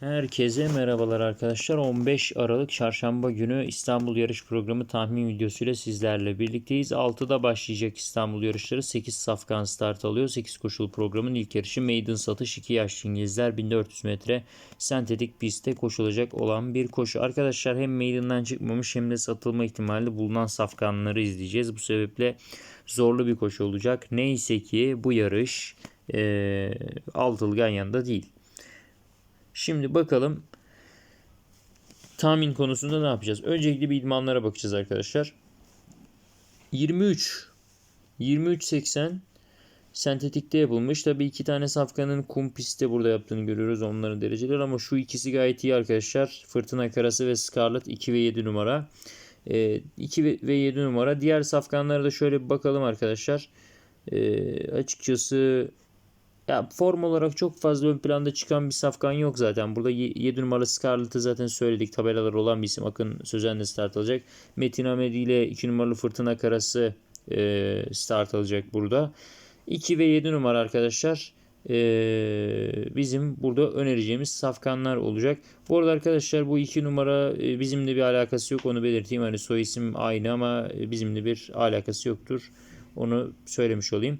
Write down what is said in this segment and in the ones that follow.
Herkese merhabalar arkadaşlar. 15 Aralık Çarşamba günü İstanbul Yarış Programı tahmin videosuyla sizlerle birlikteyiz. 6'da başlayacak İstanbul yarışları 8 safkan start alıyor. 8 koşulu programın ilk yarışı Maiden satış 2 yaşlı İngilizler 1400 metre sentetik pistte koşulacak olan bir koşu. Arkadaşlar hem Maiden'dan çıkmamış hem de satılma ihtimali bulunan safkanları izleyeceğiz. Bu sebeple zorlu bir koşu olacak. Neyse ki bu yarış e, altılı Ganyan'da değil. Şimdi bakalım tahmin konusunda ne yapacağız? Öncelikle bir idmanlara bakacağız arkadaşlar. 23 23.80 sentetikte yapılmış. Tabi iki tane safkanın kum pistte burada yaptığını görüyoruz onların dereceleri ama şu ikisi gayet iyi arkadaşlar. Fırtına Karası ve Scarlet 2 ve 7 numara. E, 2 ve 7 numara. Diğer safkanlara da şöyle bir bakalım arkadaşlar. E, açıkçası ya form olarak çok fazla ön planda çıkan bir safkan yok zaten. Burada 7 numaralı Scarlett'ı zaten söyledik. Tabelalar olan bir isim. Akın Sözen'le start alacak. Metin Ahmedi ile 2 numaralı Fırtına Karası e, start alacak burada. 2 ve 7 numara arkadaşlar e, bizim burada önereceğimiz safkanlar olacak. Bu arada arkadaşlar bu 2 numara e, bizimle bir alakası yok. Onu belirteyim. Hani soy isim aynı ama e, bizimle bir alakası yoktur. Onu söylemiş olayım.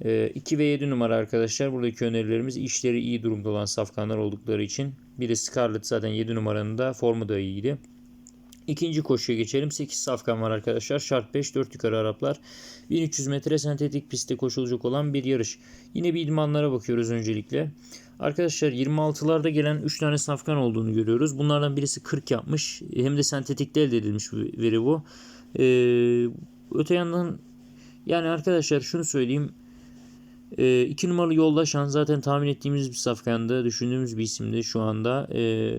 2 ve 7 numara arkadaşlar buradaki önerilerimiz işleri iyi durumda olan safkanlar oldukları için. Bir de Scarlett zaten 7 numaranın da formu da iyiydi. İkinci koşuya geçelim. 8 safkan var arkadaşlar. Şart 5, 4 yukarı Araplar. 1300 metre sentetik pistte koşulacak olan bir yarış. Yine bir idmanlara bakıyoruz öncelikle. Arkadaşlar 26'larda gelen 3 tane safkan olduğunu görüyoruz. Bunlardan birisi 40 yapmış. Hem de sentetikte elde edilmiş veri bu. Ee, öte yandan yani arkadaşlar şunu söyleyeyim. 2 e, numaralı Yoldaşan zaten tahmin ettiğimiz bir safkanda düşündüğümüz bir isimdi şu anda. E,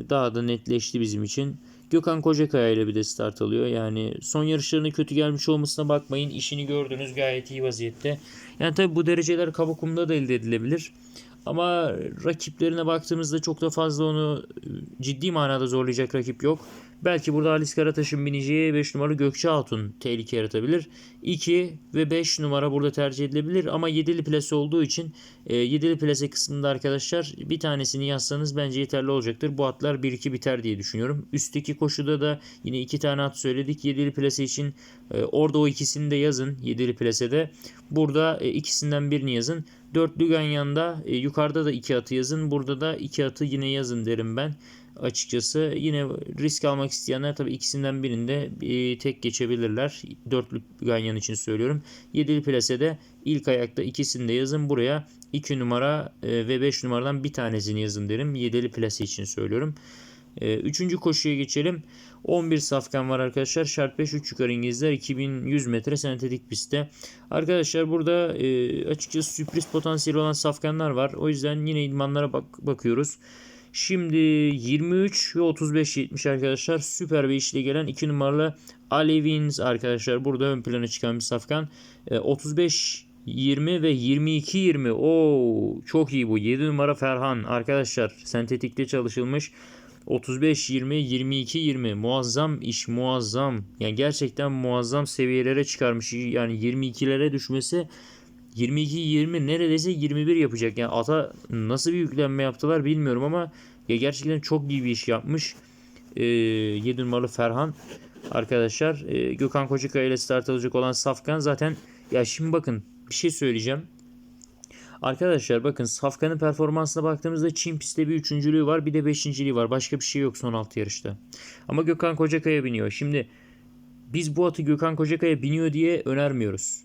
daha da netleşti bizim için. Gökhan Kocakaya ile bir de start alıyor. Yani son yarışlarına kötü gelmiş olmasına bakmayın. İşini gördünüz gayet iyi vaziyette. Yani tabi bu dereceler Kabakum'da da elde edilebilir. Ama rakiplerine baktığımızda çok da fazla onu ciddi manada zorlayacak rakip yok. Belki burada Halis Karataş'ın bineceği 5 numara Gökçe Hatun tehlike yaratabilir. 2 ve 5 numara burada tercih edilebilir ama 7'li plase olduğu için e, 7'li plase kısmında arkadaşlar bir tanesini yazsanız bence yeterli olacaktır. Bu atlar 1-2 biter diye düşünüyorum. Üstteki koşuda da yine 2 tane at söyledik. 7'li plase için e, orada o ikisini de yazın 7'li plasede. Burada e, ikisinden birini yazın. Dörtlü Ganyan'da e, yukarıda da iki atı yazın. Burada da iki atı yine yazın derim ben açıkçası. Yine risk almak isteyenler tabii ikisinden birinde e, tek geçebilirler. Dörtlü ganyan için söylüyorum. Yedili plasede ilk ayakta ikisini de yazın. Buraya 2 numara e, ve 5 numaradan bir tanesini yazın derim. Yedili plase için söylüyorum. E, üçüncü koşuya geçelim. 11 safkan var arkadaşlar. Şart 5 3 yukarı İngilizler 2100 metre sentetik pistte. Arkadaşlar burada e, açıkçası sürpriz potansiyeli olan safkanlar var. O yüzden yine idmanlara bak bakıyoruz. Şimdi 23 ve 35 70 arkadaşlar süper bir işle gelen 2 numaralı Alevins arkadaşlar burada ön plana çıkan bir safkan. E, 35 20 ve 22 20. Oo çok iyi bu. 7 numara Ferhan arkadaşlar sentetikte çalışılmış. 35 20 22 20 muazzam iş muazzam. Yani gerçekten muazzam seviyelere çıkarmış. Yani 22'lere düşmesi 22-20 neredeyse 21 yapacak. Yani ata nasıl bir yüklenme yaptılar bilmiyorum ama ya gerçekten çok iyi bir iş yapmış. E, 7 numaralı Ferhan arkadaşlar. E, Gökhan Kocakaya ile start alacak olan Safkan zaten ya şimdi bakın bir şey söyleyeceğim. Arkadaşlar bakın Safkan'ın performansına baktığımızda Çin pistte bir üçüncülüğü var bir de beşinciliği var. Başka bir şey yok son 6 yarışta. Ama Gökhan Kocakaya biniyor. Şimdi biz bu atı Gökhan Kocakaya biniyor diye önermiyoruz.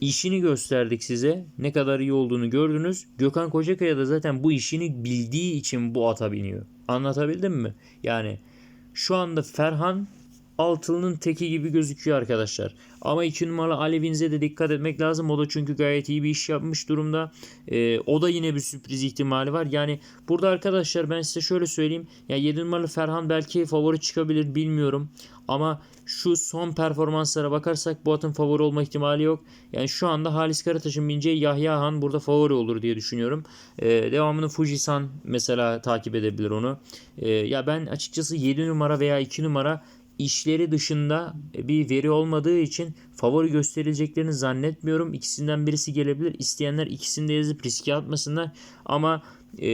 İşini gösterdik size. Ne kadar iyi olduğunu gördünüz. Gökhan Kocakaya da zaten bu işini bildiği için bu ata biniyor. Anlatabildim mi? Yani şu anda Ferhan altılının teki gibi gözüküyor arkadaşlar. Ama 2 numaralı Alevinze de dikkat etmek lazım. O da çünkü gayet iyi bir iş yapmış durumda. Ee, o da yine bir sürpriz ihtimali var. Yani burada arkadaşlar ben size şöyle söyleyeyim. Ya 7 numaralı Ferhan belki favori çıkabilir bilmiyorum. Ama şu son performanslara bakarsak bu atın favori olma ihtimali yok. Yani şu anda Halis Karataş'ın bineceği Yahya Han burada favori olur diye düşünüyorum. Ee, devamını Fujisan mesela takip edebilir onu. Ee, ya ben açıkçası 7 numara veya 2 numara işleri dışında bir veri olmadığı için favori gösterileceklerini zannetmiyorum. İkisinden birisi gelebilir. İsteyenler ikisini de yazıp riske atmasınlar. Ama Ee,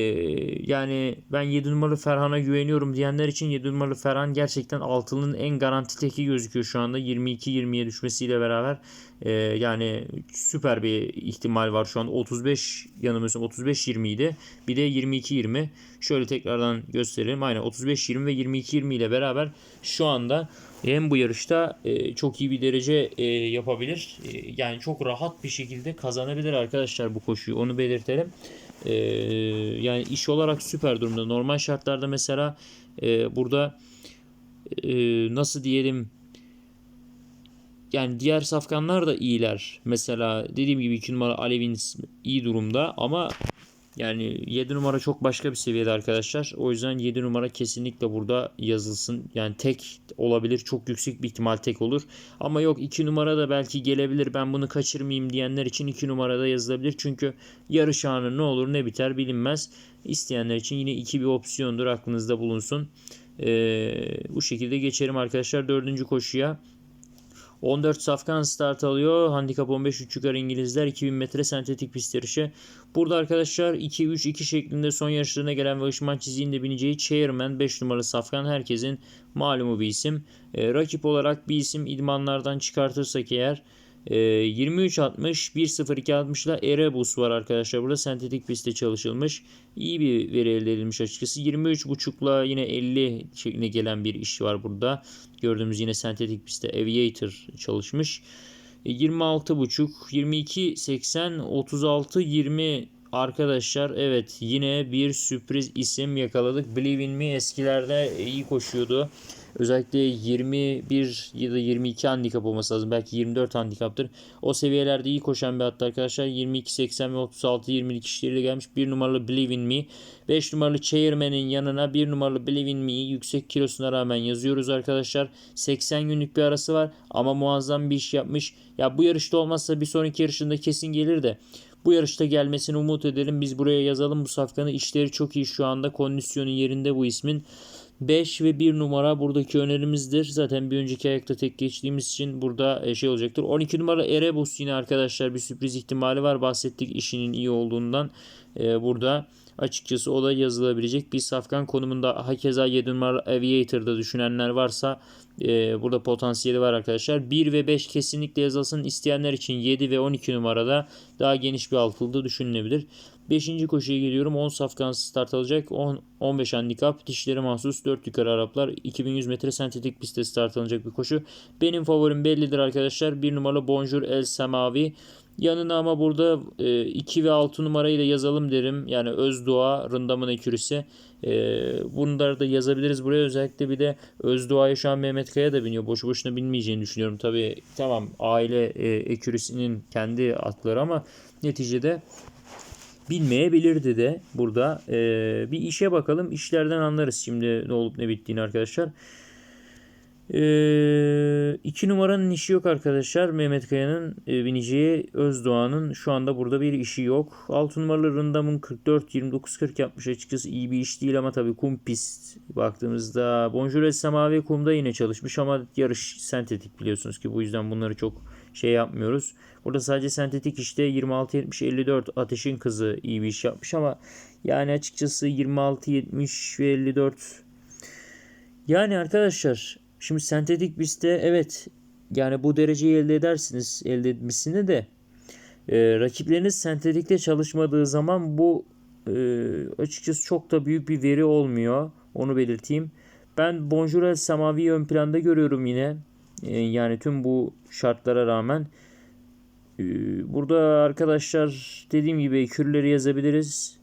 yani ben 7 numaralı Ferhan'a güveniyorum diyenler için 7 numaralı Ferhan gerçekten altının en garanti teki gözüküyor şu anda. 22-20'ye düşmesiyle beraber. Ee, yani süper bir ihtimal var şu an 35 yanılmıyorsam 35-20 idi. Bir de 22-20 şöyle tekrardan gösterelim. Aynen 35-20 ve 22-20 ile beraber şu anda hem bu yarışta e, çok iyi bir derece e, yapabilir. E, yani çok rahat bir şekilde kazanabilir arkadaşlar bu koşuyu. Onu belirtelim. Ee, yani iş olarak süper durumda. Normal şartlarda mesela e, burada e, nasıl diyelim yani diğer safkanlar da iyiler. Mesela dediğim gibi 2 numara Alevins iyi durumda ama yani 7 numara çok başka bir seviyede arkadaşlar. O yüzden 7 numara kesinlikle burada yazılsın. Yani tek olabilir. Çok yüksek bir ihtimal tek olur. Ama yok 2 numara da belki gelebilir. Ben bunu kaçırmayayım diyenler için 2 numarada yazılabilir. Çünkü yarış anı ne olur ne biter bilinmez. İsteyenler için yine 2 bir opsiyondur. Aklınızda bulunsun. Ee, bu şekilde geçelim arkadaşlar. Dördüncü koşuya. 14 safkan start alıyor. Handikap 15 3 yukarı İngilizler 2000 metre sentetik pist yarışı. Burada arkadaşlar 2-3-2 şeklinde son yarışlarına gelen ve ışman çizdiğinde bineceği Chairman 5 numaralı safkan herkesin malumu bir isim. E, rakip olarak bir isim idmanlardan çıkartırsak eğer e, 23-60 1-0-2-60 ile Erebus var arkadaşlar. Burada sentetik pistte çalışılmış. İyi bir veri elde edilmiş açıkçası. 23.5'la yine 50 şeklinde gelen bir iş var burada. Gördüğümüz yine sentetik pistte Aviator çalışmış. E, 26.5, 22.80, 36.20 arkadaşlar evet yine bir sürpriz isim yakaladık. Believe in Me eskilerde iyi koşuyordu. Özellikle 21 ya da 22 handikap olması lazım. Belki 24 handikaptır. O seviyelerde iyi koşan bir hatta arkadaşlar. 22-80 ve 36-20 kişileriyle gelmiş. 1 numaralı Believe in Me. 5 numaralı Chairman'in yanına 1 numaralı Believe in Me'yi yüksek kilosuna rağmen yazıyoruz arkadaşlar. 80 günlük bir arası var ama muazzam bir iş yapmış. Ya bu yarışta olmazsa bir sonraki yarışında kesin gelir de. Bu yarışta gelmesini umut edelim. Biz buraya yazalım bu safkanı. İşleri çok iyi şu anda. Kondisyonu yerinde bu ismin. 5 ve 1 numara buradaki önerimizdir. Zaten bir önceki ayakta tek geçtiğimiz için burada e, şey olacaktır. 12 numara Erebus yine arkadaşlar bir sürpriz ihtimali var. Bahsettik işinin iyi olduğundan. Ee, burada açıkçası o da yazılabilecek bir safkan konumunda. Hakeza 7 numara Aviator'da düşünenler varsa e, burada potansiyeli var arkadaşlar. 1 ve 5 kesinlikle yazılsın. İsteyenler için 7 ve 12 numarada daha geniş bir altılda düşünülebilir. 5. koşuya geliyorum. 10 safkan start alacak. 10, 15 handikap. Dişleri mahsus 4 yukarı Araplar. 2100 metre sentetik pistte start alınacak bir koşu. Benim favorim bellidir arkadaşlar. 1 numaralı Bonjour El Semavi. Yanına ama burada 2 e, ve 6 numarayı da yazalım derim. Yani Özdua, Rındamın Ekürisi. E, bunları da yazabiliriz buraya. Özellikle bir de Özdua'yı şu an Mehmet Kaya da biniyor. Boşu boşuna binmeyeceğini düşünüyorum. Tabii tamam aile e, ekürisinin kendi atları ama neticede bilmeyebilirdi de burada. Bir işe bakalım. İşlerden anlarız şimdi ne olup ne bittiğini arkadaşlar. Ee, iki numaranın işi yok arkadaşlar. Mehmet Kaya'nın e, bineceği Özdoğan'ın şu anda burada bir işi yok. 6 numaralı Rındam'ın 44-29-40 yapmış açıkçası iyi bir iş değil ama tabii kum pist baktığımızda Bonjour Semavi kumda yine çalışmış ama yarış sentetik biliyorsunuz ki bu yüzden bunları çok şey yapmıyoruz. Burada sadece sentetik işte 26-70-54 Ateşin Kızı iyi bir iş yapmış ama yani açıkçası 26-70 ve 54 yani arkadaşlar Şimdi sentetik pistte evet yani bu dereceyi elde edersiniz. Elde etmesini de e, rakipleriniz sentetikte çalışmadığı zaman bu e, açıkçası çok da büyük bir veri olmuyor. Onu belirteyim. Ben Bonjour El Samavi'yi ön planda görüyorum yine. E, yani tüm bu şartlara rağmen. E, burada arkadaşlar dediğim gibi kürleri yazabiliriz.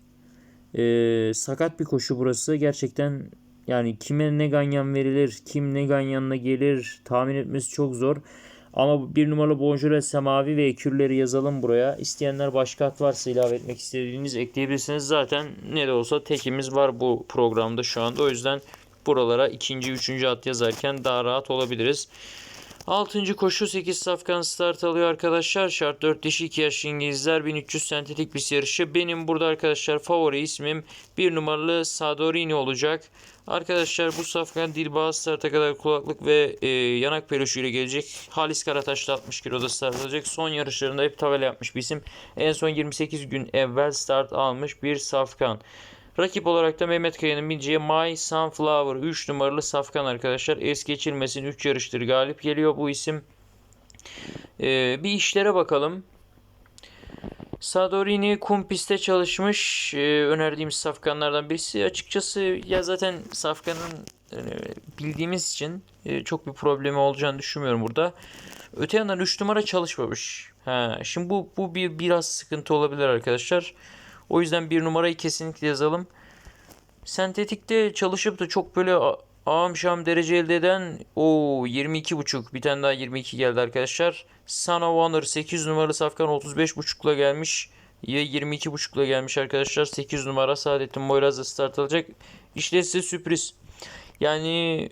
E, sakat bir koşu burası. Gerçekten yani kime ne ganyan verilir, kim ne ganyanla gelir tahmin etmesi çok zor. Ama bir numaralı Bonjour Semavi ve ekürleri yazalım buraya. İsteyenler başka at varsa ilave etmek istediğiniz ekleyebilirsiniz. Zaten ne de olsa tekimiz var bu programda şu anda. O yüzden buralara ikinci, üçüncü at yazarken daha rahat olabiliriz. 6. koşu 8 safkan start alıyor arkadaşlar. Şart 4 dişi 2 yaş İngilizler 1300 sentetik bir yarışı. Benim burada arkadaşlar favori ismim 1 numaralı Sadorini olacak. Arkadaşlar bu safkan Dilbağ starta kadar kulaklık ve e, yanak peluşu ile gelecek. Halis Karataş da 60 kiloda start alacak. Son yarışlarında hep tabela yapmış bir isim. En son 28 gün evvel start almış bir safkan. Rakip olarak da Mehmet Kaya'nın bineceği My Sunflower 3 numaralı safkan arkadaşlar. Es geçilmesin 3 yarıştır galip geliyor bu isim. Ee, bir işlere bakalım. Sadorini kum pistte çalışmış. Ee, önerdiğimiz safkanlardan birisi. Açıkçası ya zaten safkanın e, bildiğimiz için e, çok bir problemi olacağını düşünmüyorum burada. Öte yandan 3 numara çalışmamış. Ha, şimdi bu bu bir biraz sıkıntı olabilir arkadaşlar. O yüzden bir numarayı kesinlikle yazalım. Sentetikte çalışıp da çok böyle ağam şam derece elde eden o 22.5 bir tane daha 22 geldi arkadaşlar. Sana Warner 8 numaralı Safkan 35.5'la gelmiş. Ya 22.5'la gelmiş arkadaşlar. 8 numara Saadettin Moyraz'da start alacak. İşte size sürpriz. Yani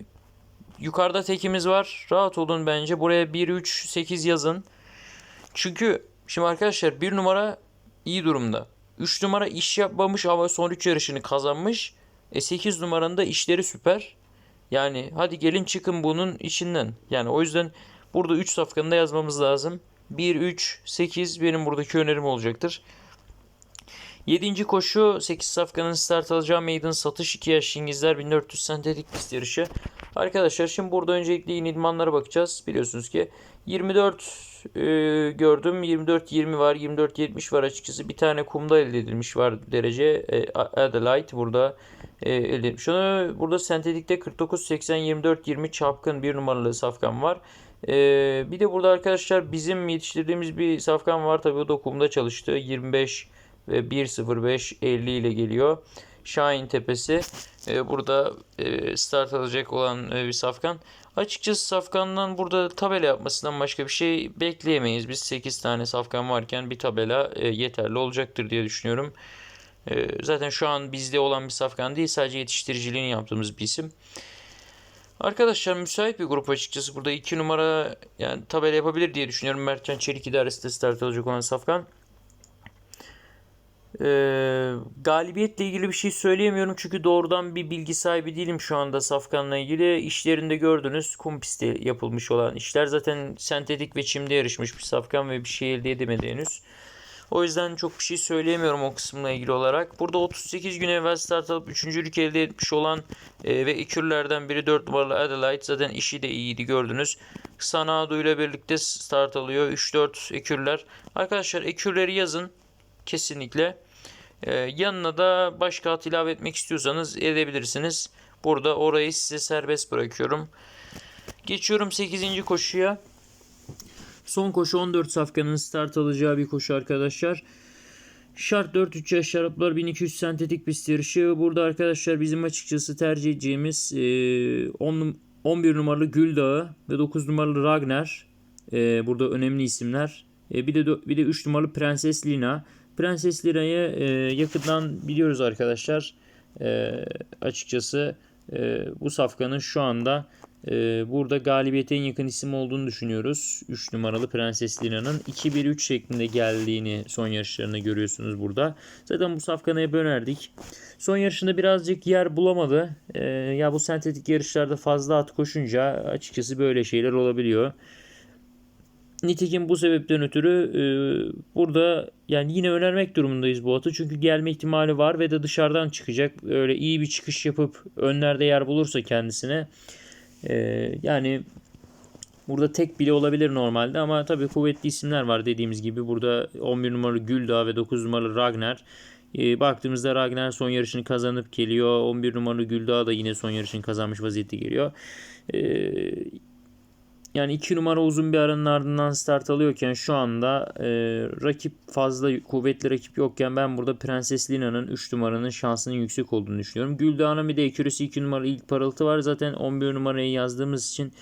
yukarıda tekimiz var. Rahat olun bence. Buraya 1-3-8 yazın. Çünkü şimdi arkadaşlar 1 numara iyi durumda. 3 numara iş yapmamış ama son 3 yarışını kazanmış. E 8 numaranın da işleri süper. Yani hadi gelin çıkın bunun içinden. Yani o yüzden burada 3 safkanı da yazmamız lazım. 1, 3, 8 benim buradaki önerim olacaktır. 7. koşu 8 safkanın start alacağı maiden satış 2 yaş İngilizler 1400 sentetik pist yarışı. Arkadaşlar şimdi burada öncelikle yeni idmanlara bakacağız. Biliyorsunuz ki 24 e, gördüm. 24-20 var. 24-70 var açıkçası. Bir tane kumda elde edilmiş var derece. E, Adelaide burada e, elde etmiş. Onu burada sentetikte 49-80-24-20 çapkın bir numaralı safkan var. E, bir de burada arkadaşlar bizim yetiştirdiğimiz bir safkan var. Tabii o da kumda çalıştı. 25 ve 1.05 50 ile geliyor. Şahin Tepesi. E, burada e, start alacak olan e, bir safkan. Açıkçası safkandan burada tabela yapmasından başka bir şey bekleyemeyiz. Biz 8 tane safkan varken bir tabela e, yeterli olacaktır diye düşünüyorum. E, zaten şu an bizde olan bir safkan değil sadece yetiştiriciliğini yaptığımız bir isim. Arkadaşlar müsait bir grup açıkçası. Burada 2 numara yani tabela yapabilir diye düşünüyorum. Mertcan Çelik idaresinde start alacak olan safkan. Ee, galibiyetle ilgili bir şey söyleyemiyorum çünkü doğrudan bir bilgi sahibi değilim şu anda Safkan'la ilgili. İşlerinde gördünüz kum pistte yapılmış olan işler. Zaten sentetik ve çimde yarışmış bir Safkan ve bir şey elde edemedi henüz. O yüzden çok bir şey söyleyemiyorum o kısımla ilgili olarak. Burada 38 gün evvel start alıp 3. elde etmiş olan e, ve ekürlerden biri 4 numaralı Adelaide zaten işi de iyiydi gördünüz. Sanadu ile birlikte start alıyor. 3-4 ekürler. Arkadaşlar ekürleri yazın kesinlikle. Ee, yanına da başka at ilave etmek istiyorsanız edebilirsiniz. Burada orayı size serbest bırakıyorum. Geçiyorum 8. koşuya. Son koşu 14 safkanın start alacağı bir koşu arkadaşlar. Şart 4-3 yaş şaraplar 1200 sentetik pist yarışı. Burada arkadaşlar bizim açıkçası tercih edeceğimiz e, 10, 11 numaralı Güldağı ve 9 numaralı Ragnar. E, burada önemli isimler. E, bir de bir de 3 numaralı Prenses Lina. Prenses Lina'yı e, yakından biliyoruz arkadaşlar. E, açıkçası e, bu safkanın şu anda e, burada galibiyete en yakın isim olduğunu düşünüyoruz. 3 numaralı Prenses Lina'nın 2-1-3 şeklinde geldiğini son yarışlarında görüyorsunuz burada. Zaten bu safkanı hep önerdik. Son yarışında birazcık yer bulamadı. E, ya bu sentetik yarışlarda fazla at koşunca açıkçası böyle şeyler olabiliyor. Nitekim bu sebepten ötürü e, burada yani yine önermek durumundayız bu atı. Çünkü gelme ihtimali var ve de dışarıdan çıkacak. Öyle iyi bir çıkış yapıp önlerde yer bulursa kendisine e, yani burada tek bile olabilir normalde ama tabii kuvvetli isimler var dediğimiz gibi. Burada 11 numaralı Güldağ ve 9 numaralı Ragnar. E, baktığımızda Ragnar son yarışını kazanıp geliyor. 11 numaralı Güldağ da yine son yarışını kazanmış vaziyette geliyor. E, yani 2 numara uzun bir aranın ardından start alıyorken şu anda e, rakip fazla kuvvetli rakip yokken ben burada Prenses Lina'nın 3 numaranın şansının yüksek olduğunu düşünüyorum. Güldağ'ın bir de ekürüsü 2 numara ilk parıltı var. Zaten 11 numarayı yazdığımız için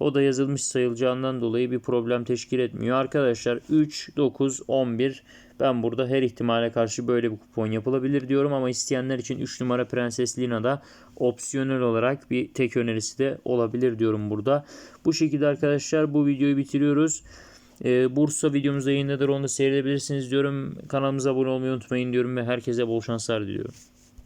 O da yazılmış sayılacağından dolayı bir problem teşkil etmiyor. Arkadaşlar 3, 9, 11 ben burada her ihtimale karşı böyle bir kupon yapılabilir diyorum ama isteyenler için 3 numara Prenses Lina da opsiyonel olarak bir tek önerisi de olabilir diyorum burada. Bu şekilde arkadaşlar bu videoyu bitiriyoruz. Ee, Bursa videomuzda yayınladır onu da seyredebilirsiniz diyorum. Kanalımıza abone olmayı unutmayın diyorum ve herkese bol şanslar diliyorum.